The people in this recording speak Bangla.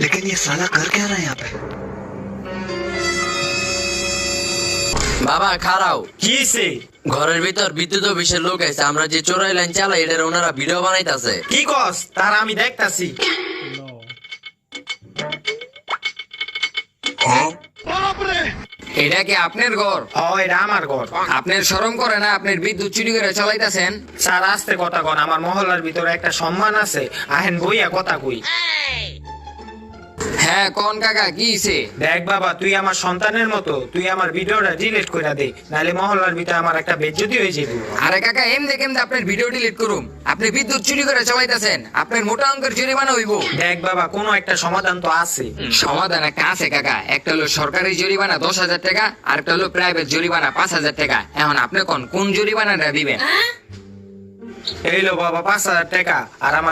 लेकिन ये साला कर क्या रहा है यहाँ पे বাবা খারাও কি সে ঘরের ভিতর বিদ্যুৎ অফিসের লোক আছে আমরা যে চোরাই লাইন চালাই এটার ওনারা ভিডিও বানাইতাছে কি কস তারা আমি দেখতাছি এটা কি আপনার ঘর ও এটা আমার ঘর আপনার শরম করে না আপনার বিদ্যুৎ চুরি করে চালাইতেছেন স্যার আস্তে কথা কন আমার মহল্লার ভিতরে একটা সম্মান আছে আহেন বইয়া কথা কই হ্যাঁ কোন কাকা কি হইছে? দেখ বাবা তুই আমার সন্তানের মতো তুই আমার ভিডিওটা ডিলিট করে দে নাহলে মহল্লার ভিতরে আমার একটা বেজ্জতি হয়ে যাবে আরে কাকা এমনি কেমনি আপনার ভিডিও ডিলিট করুম? আপনি বিদ্যুৎ চুরি করে চালাইতেছেন আপনার মোটা অঙ্কের জরিমানা হইব। দেখ বাবা কোনো একটা সমাধান তো আছে। সমাধান একটা আছে কাকা। একটা হলো সরকারি জরিমানা দশ হাজার টাকা আর একটা হলো প্রাইভেট জরিমানা পাঁচ হাজার টাকা। এখন আপনি কোন কোন জরিমানাটা দিবেন? এইলো বাবা পাঁচ হাজার টাকা আর আমার